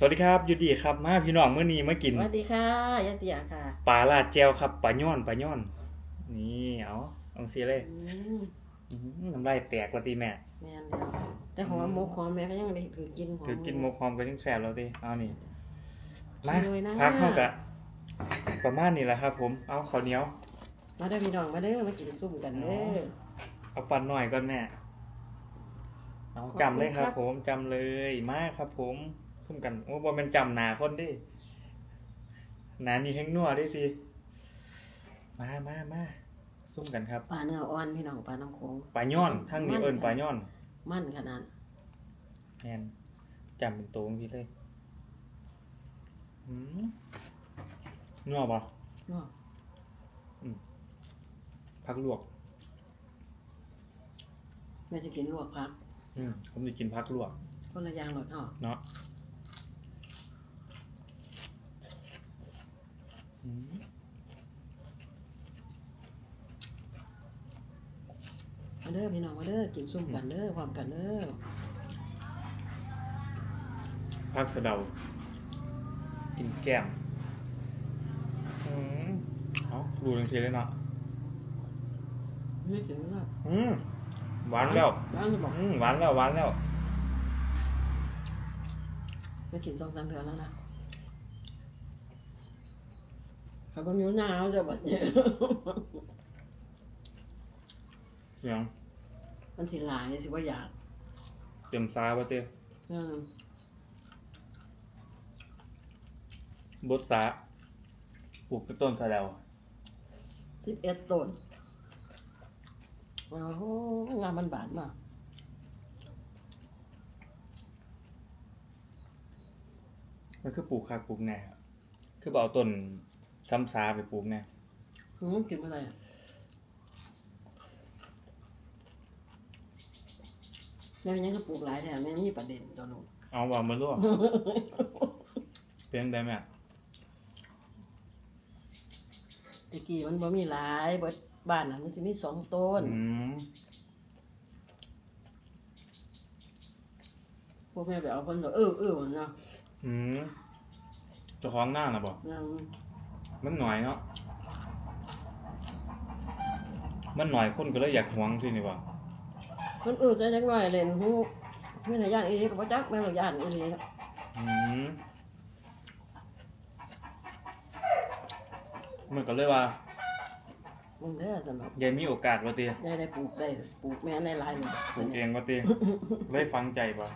สวัสดีครับอยูดีครับ มาพี่น้องเมื่อนี้มากินสวัสดีค่ะยายเตียค่ะปลาลาดแจวครับปลาย่อนปลาย่อน นี่เอาเอาซีเลยอืมอื้อหือน้ำลายแตกกว่าตีแม่แม่นเดียวแต่หอมหมกหอมแม่ก็ยังได้ถือกินหอมถือกินหมกหอมก็ยังแซ่บแล้วตีเอานี่มากินเลยนะพักเข้ากะประมาณนี้แหละครับ ผมเอาข้าวเหนียว มาเด้อพี่น้องมาเด้อมากินซุ่มกันเด้อเอาปันหน่อยก่อนแม่เอาจำเลยครับ ผมจำเลยมาครับผม ซุ่มกันโอ้บ่แม่นจำหนาคนดิหนานี่แห้งนัวเดิตีมามามาซุ่มกันครับปลาเนื้ออ่อนพี่น้องปลาน้ำโขงปลาย่อนทั้งนี้เอิญปลาย่อนมั่นขนาดแมนจำเป็นตัวของพี่เลยหืมนัวปะเนาะพักลวกแม่จะกินลวกผัก อืมผมจะกินพักลวกคนละอย่างหลดเนาะเนาะ มมาเด้อพี่น้องมาเด้อกินซุ่มกันเด้อพร้อมกันเด้อพักสะเดากินแก้มอืมเอาดูทังทีเลยเนาะไม่ถึงแล้วอืมหวานแล้วร้านจะบอกอืมหวานแล้วหวานแล้วไม่กินสองสามเดือนแล้วนะ เขาบอกอยู่หนาวจะบัดเนี่ยเสียงมันสิหลายสิว่าอยากเต็มซาบะเต้เออบดสาปลูกเป็นต้นสะเดาสิบเอ็ดต้นโอ้โหงานมันบานมากมันคือปลูกคักปลูกแหน่ครับคือบ่เอาต้น ซ้ำซาไปปลูกแหน่หืมกินอะไรอะแม่ยังก็ปลูกหลายแถมแม่มีประเด็นตัวหนูเอาว่ามาลวกเป็นได้ไหมตะกี้มันบ่มีหลายเบิดบ้านน่ะมันสิมีสองต้น อืมพวกแม่ไปเอาคนก็เออเออเนาะอืมเจ้าของหน้าน่ะบ่ยัง มันหน่อยเนาะ มันหน่อยคนก็เลยอยากหวงสินี่บ่คนอื่นจะจักหน่อยเล่นฮู้ไม่ได้ย่านอีหลีก็บ่จักแม่ก็ย่านอีหลีอืมมันก็เลยว่ามึงเด้อสนุกยายมีโอกาสว่าติได้ได้ปลูกได้ปลูกแม่ในหลายเลยปลูกเองว่าติเลยฟังใจบ่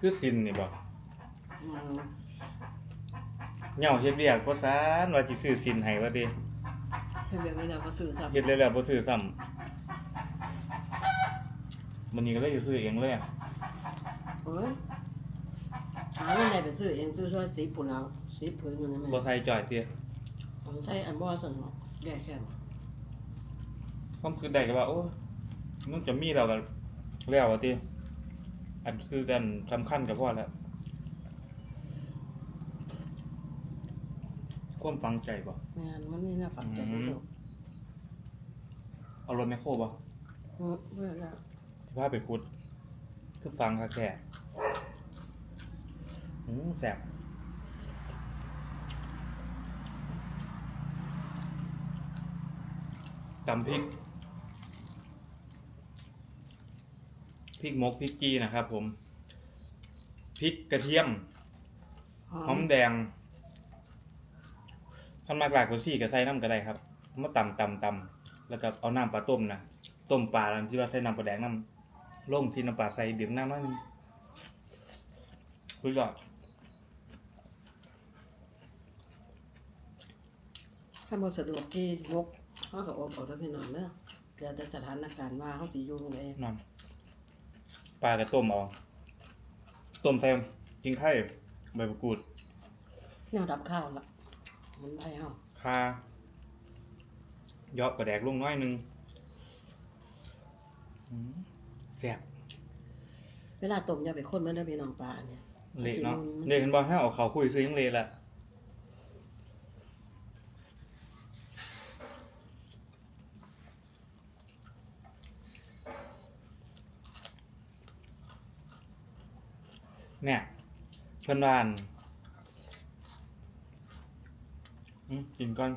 คือสินนี่บ่อืม เหย่าเฮ็ดเวียกบ่ซานว่าสิซื้อสินให้ว่าติเฮ็ดแบบนี้แล้วก็ซื้อซ้ำเฮ็ดเลยแล้วบ่ซื้อซ้ำมันนี้ก็เลยสิซื้อเองเลยอะเอ้ยหาเงินได้ไปซื้อเองซื้อซอย10พุ่นแล้ว10พื้นมันนะแม่บ่ใส่จ่อยติผมใช้อันบ่สนุกแก่แค่นความคิดได้ก็ว่าโอ้มันจะมีแล้วก็แล้วว่าติอันคือกันสำคัญก็พอแล้ว ความฝังใจบ่แม่นมันนี่น่าฝังใจที่สุดเอารถแมคโครบ่เออเพื่อแล้วสิพาไปขุด คือฟังค่ะแค่อืมแซ่บตำพริก พริกมกพริกจีนะครับผม พริกกระเทียม หอมแดง ท่านมากหลากกว่าสี่ก็ใส่น้ำก็ได้ครับเอามาตำตำตำแล้วก็เอาน้ำปลาต้มนะต้มปลาแล้วที่ว่าใส่น้ำปลาแดงน้ำลงที่น้ำปลาใส่ดื่มน้ำน้อยหนึงคุยยอดถ้าบ่สะดวกที่งกเขาก็อบเอาแล้วพี่น้องเด้อเดี๋ยวแต่สถานการณ์ว่าเขาสิอยู่จังไดนอนปลาก็ต้มเอาต้มใส่จิงไข่ใบมะกรูดแนวดับข้าวละ มันไปเฮาคาเยาะปลาแดกลงน้อยหนึงอืมแซ่บเวลาต้มอย่าไปคนมันเด้อพี่น้องปลาเนี่ย เละเนาะมันเละเห็นบ่ให้เอาเขาคุยซื้อยังเละละเนี่ยเพิ่นวาอั่นอืม กินก่อน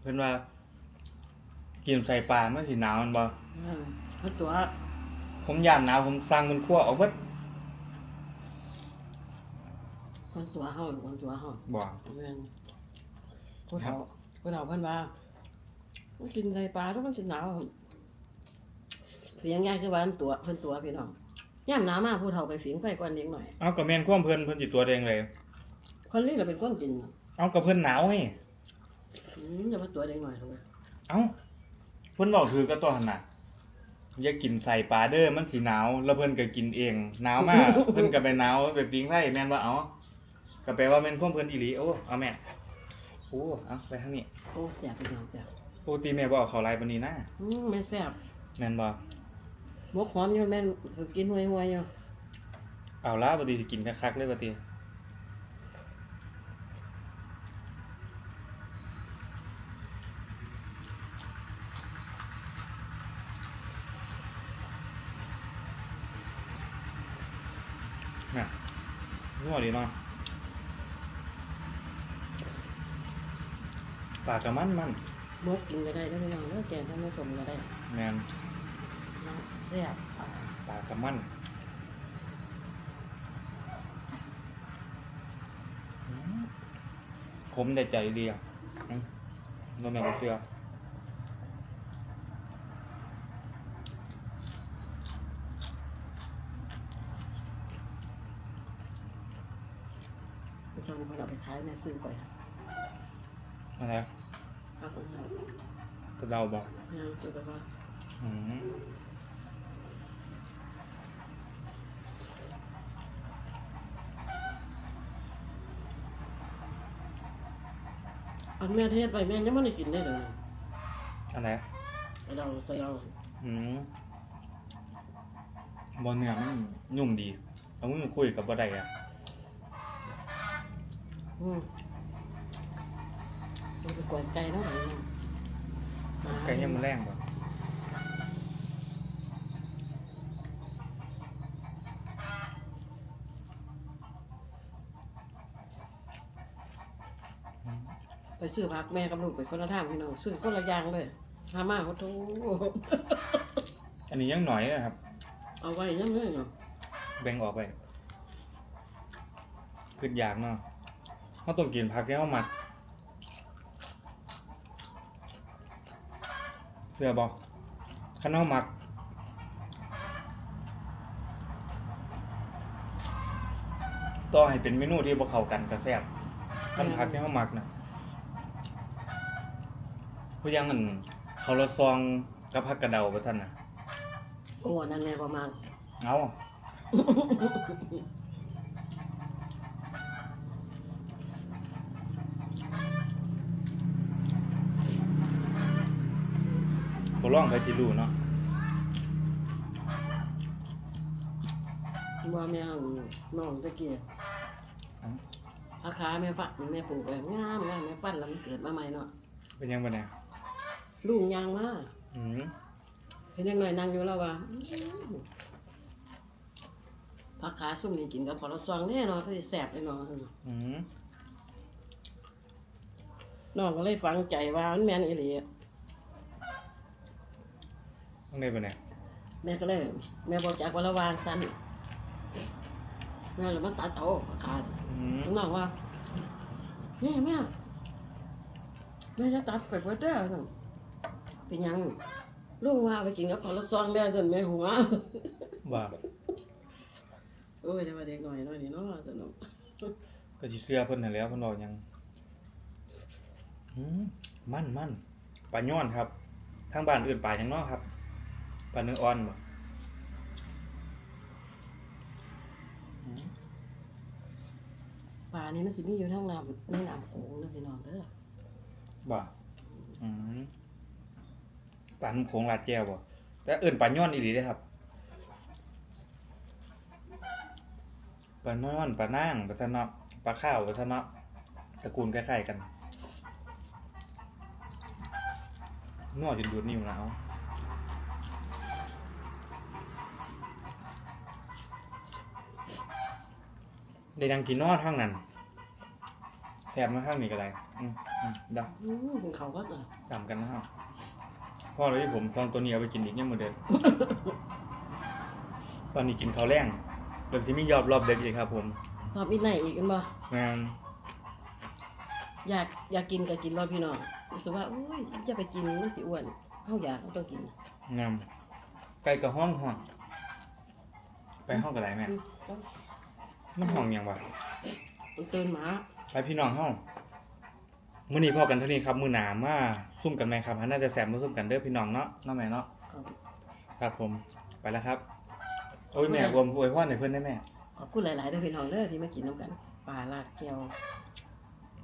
เพิ่นว่า กินใส่ปลามันสิหนาวแมันบ่อืมเพราะตัวผมย่านหนาวผมสั่งมันคั่วเอาเบิดคนตัวเฮาหรือคนตัวเฮาบ่แม่นผู้เฒ่าผู้เฒ่าเพิ่นว่ามันกินไก่ปลาแล้วมันสิหนาวเสียงยายคือว่าอันตัวเพิ่นตัวพี่น้อง ยามหนาวมากผู้เฒ่าไปฝิงไฟก่อนเล็กหน่อยเอากับแม่นความเพิ่นเพิ่นสิตัวแดงเลย คนนี้เราเป็นคนกินเอากับเพิ่นหนาวให้อืมอย่ามาตัวเล็กหน่อยเลยเอ้าเพิ่นบอกถือก็ตัวหั่นน่ะอย่ากินใส่ปลาเด้อมันสิหนาวแล้วเพิ่นก็กินเองหนาวมาก เพิ่นก็ไปหนาวไปปิ้งไฟแม่นว่าเอ้าก็แปลว่าแม่นความเพิ่นอีหลีโอ้เอาแม่โอ้เอาไปทางนี้โอ้แซ่บพี่น้องแซ่บปกติแม่บ่เอาเข้าไลน์ปานนี้นะอืมแม่นแซ่บแม่นบ่ห มกหอมอยู่แม่นกินห่วยๆอยู่เอาละบ่ดีสิกินคักๆเลยบ่ติน่ะนัวดีเนาะปลากระมันมันหมกกินก็ได้เด้อพี่น้องเด้อแกงทำไม่สมก็ได้แม่นนะ แซ่บปลากระมันอืมขมแต่ใจดีอะอืมบ่แม่นบ่เชื่อไปซอนเพิ่นเอาไปขายแม่ซื้อไปอะไรพักของเรากระเดาบอกยังตัวไปว่าอืม อันแม่เทศไปแม่ยังไม่ได้กินได้เลยอะไรไปเราไปเราอืมบอเนื้อมันนุ่มดีเอามือคุยกับบ่ได้อะอืมมันไปกวนไก่เนาะไหนเนาะมาไก่ยังมันแรงบ่ ไปซื้อผักแม่กับลูกไปคนละทางพี่น้องซื้อคนละอย่างเลยหามาเขาโทอันนี้ยังหน่อยนะครับ เอาไว้ยังเลยเนาะแบ่งออกไปขึ้นอยากเนาะเขาต้องกินผักที่เขาหมักเสื้อบอกข้าวเหนาหมักต่อให้เป็นเมนูที่บ่เข้ากันก็แซ่บคันผักที่เขาหมักนะ เพราะอยังอันเขาวละซองกับผักกระเดาไปซั่นน่ะ โอ้นั่นแหละประมาณเอาบ่ลองไปสิรู้เนาะว่าแม่น้องตะเกียบเอ้าอาขาแม่ฟันแม่ปลูกไปงามงามแม่ฟันแล้วมันเกิดมาใหม่เนาะเป็นยังบ่เนี่ย ลูกยางมาอืมเห็นยังหน่อยนั่งอยู่แล้วว่าผักขาซุ่มนี่กินกับขอละซองแน่นอนก็สิแสบแน่นอนอืมน้องก็เลยฟังใจว่ามันแม่นอีหลีต้องได้บ่เนี่ยแม่ก็เลย แม่บอกจากว่าระวางสั้นแม่เลยมาตัดเอาผักขาอืมน้องว่าแม่แม่แม่จะตัดไปเบิดเด้อสั่น เป็นหยังลูกว่าเอาไปกินกับขอละซองแล้วจนแม่หัวว่าโอ้ยแต่ว่าเด็กหน่อยหน่อยนี่เนาะสนุกก็สิเชื่อเพิ่นนั่นแหล้วเพิ่นบอกหยังอืมมันมันปลาย้อนครับทางบ้านอื่นปลาหยังเนาะครับปลาเนื้ออ่อนบ่อืมป่านี้มันสิมีอยู่ทั้งน้ำในน้ำโขงนะพี่น้องเด้อบ่อืม ปลาหนุ่มโขงลาดแจ่วบ่แต่เอื่นปลาย่อนอีหลีได้ครับปลาน่อนปลานังปลาทะเนาะปลาข้าวปลาทะเนาะตระกูลคล้ายๆกันนวดจนดูดนิ้วแล้วได้ยังกินนอดข้างนั้นแสบมาข้างนี้ก็ได้อืมอืมดัง อืมเขาก็ตัวดจำกันนะครับ พ่อเลยที่ผมฟองตัวนี้เอาไปกินอีกเนี่ยมือเดิมตอนนี้กินข้าวแรงเดี๋ยวจะมียอบรอบเด็กอีกครับ ผมรอบอีกไหนอีกกันบ่งานอยากอยากกินก็กินรอบพี่น้องรู้สึกว่าอุ้ยจะไปกินมันสิอ้วนเฮาอยากเราต้องกินงามไก่กับห้องห้องไปห้องกับไรแม่อืมมันห้องหยังวะมันเตือนหมาไปพี่น้องห้อง มื้อนี้พ่อกันเท่านี้ครับ มื้อหนามาซุ่มกันไหมครับน่าจะแสบมาซุ่มกันเด้อพี่น้องเนาะเน้องแม่เนาะครับครับผมไปแล้วครับ โอ้ยแม่รวมอวยพรให้เพื่อนได้แม่ขอบคุณหลายๆเด้อพี่น้องเด้อที่มากินน้ำกันปลาลาดแก้ว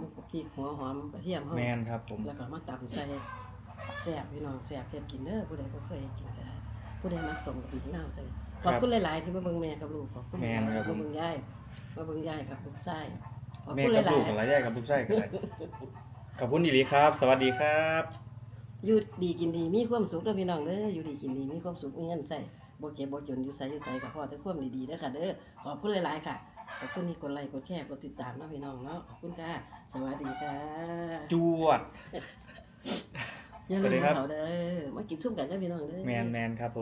มุกพริกหัวหอมกระเทียมเฮาแมนครับผมแล้วก็มาตำใส่แซ่บพี่น้องแซ่บเฮ็ดกินเด้อผู้ใดบ่เคยกินก็ได้ผู้ใดมักสมกับบีบน้ำใส่ขอบคุณหลายๆที่มาเบิ่งแม่กับลูกขอบคุณแม่นครับผมมาเบิ่งยายมาเบิ่งยายกับลูกชายขอบแม่คุณหกับลาลูยกกับรายได้กับลูกไส้กัน ขอบคุณอีหลีครับ สวัสดีครับๆอยู่ดีกินดีมีความสุขเด้อพี่น้องเด้ออยู่ดีกินดีมีความสุขมีเงินใส่บ่เก็บบ่จนอยู่ไสอยู่ไสก็พอแต่ความดีๆเด้อค่ะเด้อขอบคุณหลายๆค่ะขอบคุณที่กดไลค์กดแชร์กดติดตามเนาะพี่น้องเนาะขอบคุณค่ะสวัสดีค่ะจวด อย่าลืสวัสดีมครับเขาเด้อมากินซุ่มกันเด้อพี่น้องเด้อ แมนแมนครับผม